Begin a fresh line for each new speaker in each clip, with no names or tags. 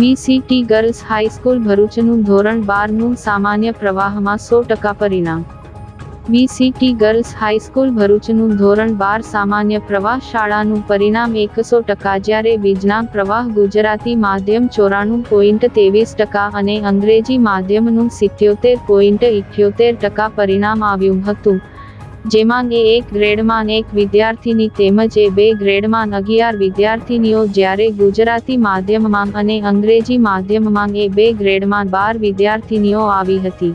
VCT girls high school ભરૂચનું ધોરણ બારનું સામાન્ય પ્રવાહમાં સો ટકા પરિણામ. વીસીટી ગર્લ્સ હાઈસ્કૂલ ભરૂચનું ધોરણ બાર સામાન્ય પ્રવાહ શાળાનું પરિણામ એકસો ટકા જ્યારે વિજ્ઞાન પ્રવાહ ગુજરાતી માધ્યમ ચોરાણું પોઈન્ટ ત્રેવીસ ટકા અને અંગ્રેજી માધ્યમનું સિત્યોતેર પોઈન્ટ ઇઠ્યોતેર ટકા પરિણામ આવ્યું હતું. જેમાં એક ગ્રેડમાં એક વિદ્યાર્થીની તેમજ એ બે ગ્રેડમાં અગિયાર વિદ્યાર્થીનીઓ જ્યારે ગુજરાતી માધ્યમમાં અને અંગ્રેજી માધ્યમમાં એ બે ગ્રેડમાં બાર વિદ્યાર્થીનીઓ આવી હતી.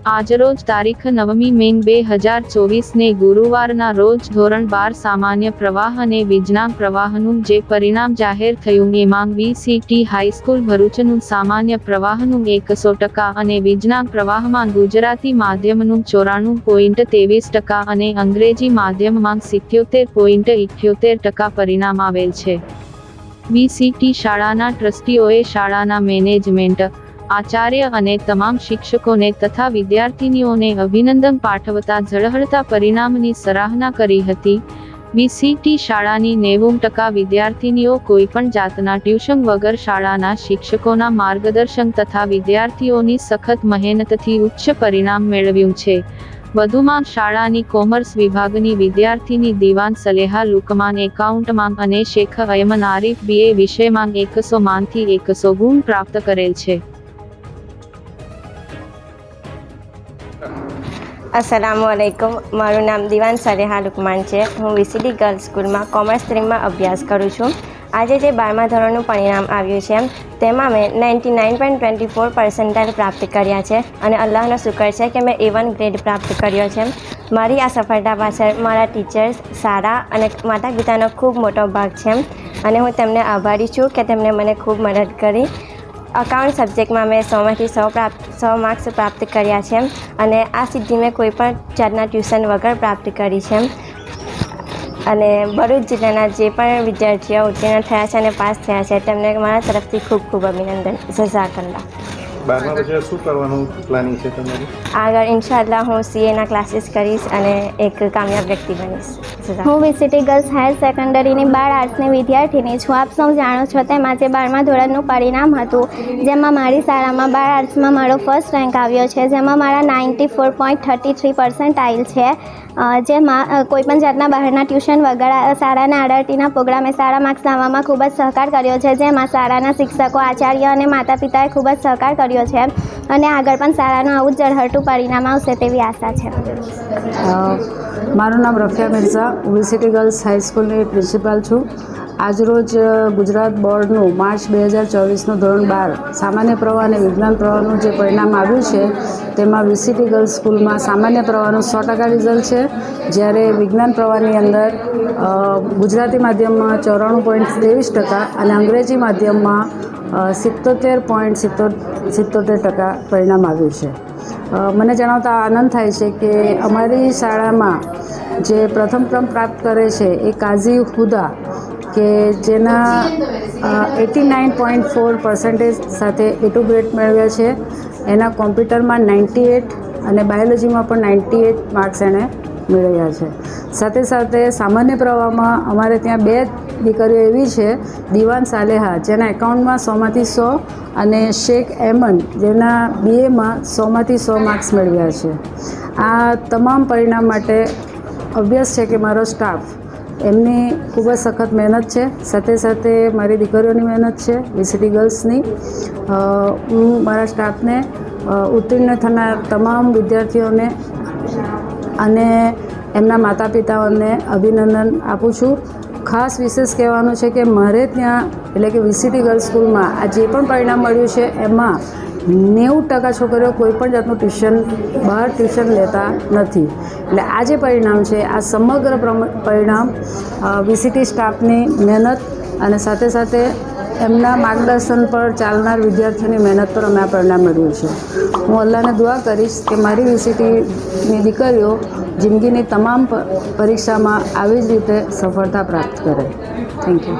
આજરોજ તારીખ નવમી મેન બે હજાર ચોવીસને ગુરુવારના રોજ ધોરણ બાર સામાન્ય પ્રવાહ અને વિજ્ઞાન પ્રવાહનું જે પરિણામ જાહેર થયું, એમાં વીસીટી હાઈસ્કૂલ ભરૂચનું સામાન્ય પ્રવાહનું એકસો ટકા અને વિજ્ઞાન પ્રવાહમાં ગુજરાતી માધ્યમનું ચોરાણું પોઈન્ટ ત્રેવીસ ટકા અને અંગ્રેજી માધ્યમમાં સિત્યોતેર પોઈન્ટ ઇઠ્યોતેર ટકા પરિણામ આવેલ છે. વીસીટી શાળાના ટ્રસ્ટીઓએ શાળાના મેનેજમેન્ટ આચાર્ય અને તમામ શિક્ષકોને તથા વિદ્યાર્થીનીઓને અભિનંદન પાઠવતા ઝળહળતા પરિણામની સરાહના કરી હતી. વીસીટી શાળાની નેવું ટકા વિદ્યાર્થીનીઓ કોઈપણ જાતના ટ્યુશન વગર શાળાના શિક્ષકોના માર્ગદર્શન તથા વિદ્યાર્થીઓની સખત મહેનતથી ઉચ્ચ પરિણામ મેળવ્યું છે. વધુમાં શાળાની કોમર્સ વિભાગની વિદ્યાર્થીની દિવાન સલેહા લુકમાન એકાઉન્ટમાં અને શેખ અયમન આરીફ બીએ વિષયમાં એકસો માંથી એકસો ગુણ પ્રાપ્ત કરેલ છે.
અસલામુ અલૈકુમ મારું નામ દિવાન સરેહા લુકમાન છે. હું વીસીડી ગર્લ્સ સ્કૂલમાં કોમર્સ સ્ટ્રીમમાં અભ્યાસ કરું છું. આજે જે બારમા ધોરણનું પરિણામ આવ્યું છે, તેમાં મેં ninety nine point twenty four percentile પ્રાપ્ત કર્યા છે અને અલ્લાહનો શુકર છે કે મેં એ વન ગ્રેડ પ્રાપ્ત કર્યો છે. મારી આ સફળતા પાછળ મારા ટીચર્સ સારા અને માતા પિતાનો ખૂબ મોટો ભાગ છે. અને હું તેમને આભારી છું કે તેમણે મને ખૂબ મદદ કરી. અકાઉન્ટ સબ્જેક્ટમાં મેં સોમાંથી સો પ્રાપ્ત, સો માર્ક્સ પ્રાપ્ત કર્યા છે અને આ સિદ્ધિ મેં કોઈ પણ જાતના ટ્યુશન વગર પ્રાપ્ત કરી છે અને ભરૂચ જિલ્લાના જે પણ વિદ્યાર્થીઓ ઉત્તીર્ણ થયા છે અને પાસ થયા છે તેમને મારા તરફથી ખૂબ ખૂબ અભિનંદન. જઝાકલ્લા
બારમા પછી શું કરવાનું પ્લાનિંગ છે તમારું?
આગળ ઇન્શાલ્લાહ હું સીએના ક્લાસીસ કરીશ અને એક કામયાબ વ્યક્તિ બનીશ.
હું વિસિટી ગર્લ્સ હાયર સેકન્ડરીની બાળ આર્ટ્સની વિદ્યાર્થીની છું. આપ સૌ જાણો છો તેમ આજે બારમા ધોરણનું પરિણામ હતું, જેમાં મારી શાળામાં બાળ આર્ટ્સમાં મારો ફર્સ્ટ રેન્ક આવ્યો છે, જેમાં મારા ninety four point thirty three percentile છે. જેમાં કોઈપણ જાતના બહારના ટ્યુશન વગર શાળાના આડરટીના પ્રોગ્રામે સારા માર્ક્સ લાવવામાં ખૂબ જ સહકાર કર્યો છે, જેમાં શાળાના શિક્ષકો, આચાર્ય અને માતા પિતાએ ખૂબ જ સહકાર કર્યો છે. અને આગળ પણ સારાનું આવું જ ઝળહળતું પરિણામ આવશે તેવી આશા છે.
મારું નામ રફિયા મિર્ઝા. યુનિવર્સિટી ગર્લ્સ હાઈસ્કૂલની પ્રિન્સિપાલ છું. આજરોજ ગુજરાત બોર્ડનું માર્ચ બે હજાર ચોવીસનું ધોરણ બાર સામાન્ય પ્રવાહ અને વિજ્ઞાન પ્રવાહનું જે પરિણામ આવ્યું છે તેમાં વીસીટી ગર્લ્સ સ્કૂલમાં સામાન્ય પ્રવાહનું સો ટકા રિઝલ્ટ છે. જ્યારે વિજ્ઞાન પ્રવાહની અંદર ગુજરાતી માધ્યમમાં ચોરાણું પોઈન્ટ ત્રેવીસ ટકા અને અંગ્રેજી માધ્યમમાં સિત્તોતેર પોઈન્ટ સિત્તોર સિત્તોતેર ટકા પરિણામ આવ્યું છે. મને જણાવતા આનંદ થાય છે કે અમારી શાળામાં જે પ્રથમ ક્રમ પ્રાપ્ત કરે છે એ કાઝી હુદા કે જેના eighty nine point four percentage સાથે એ ટુ ગ્રેડ મેળવ્યા છે. એના કોમ્પ્યુટરમાં નાઇન્ટી એટ અને બાયોલોજીમાં પણ નાઇન્ટી એટ માર્ક્સ એણે મેળવ્યા છે. સાથે સાથે સામાન્ય પ્રવાહમાં અમારે ત્યાં બે દીકરીઓ એવી છે, દિવાન સાલેહા, જેના એકાઉન્ટમાં સોમાંથી સો અને શેખ એમન, જેના બીએમાં સોમાંથી સો માર્ક્સ મેળવ્યા છે. આ તમામ પરિણામ માટે અભ્યાસ છે કે મારો સ્ટાફ એમની ખૂબ જ સખત મહેનત છે. સાથે સાથે મારી દીકરીઓની મહેનત છે વીસીટી ગર્લ્સની હું મારા સ્ટાફને ઉત્તીર્ણ થનાર તમામ વિદ્યાર્થીઓને અને એમના માતા પિતાઓને અભિનંદન આપું છું. ખાસ વિશેષ કહેવાનું છે કે મારે ત્યાં, એટલે કે વીસીટી ગર્લ્સ સ્કૂલમાં આ જે પણ પરિણામ મળ્યું છે, એમાં નેવું ટકા છોકરીઓ કોઈ પણ જાતનું ટ્યુશન, બહાર ટ્યુશન લેતા નથી. એટલે આ જે પરિણામ છે, આ સમગ્ર પરિણામ વીસીટી સ્ટાફની મહેનત અને સાથે સાથે એમના માર્ગદર્શન પર ચાલનાર વિદ્યાર્થીઓની મહેનત પર અમે આ પરિણામ મેળવ્યું છે. હું અલ્લાહને દુઆ કરીશ કે મારી વીસીટીની દીકરીઓ જિંદગીની તમામ પરીક્ષામાં આવી જ રીતે સફળતા પ્રાપ્ત કરે. Thank you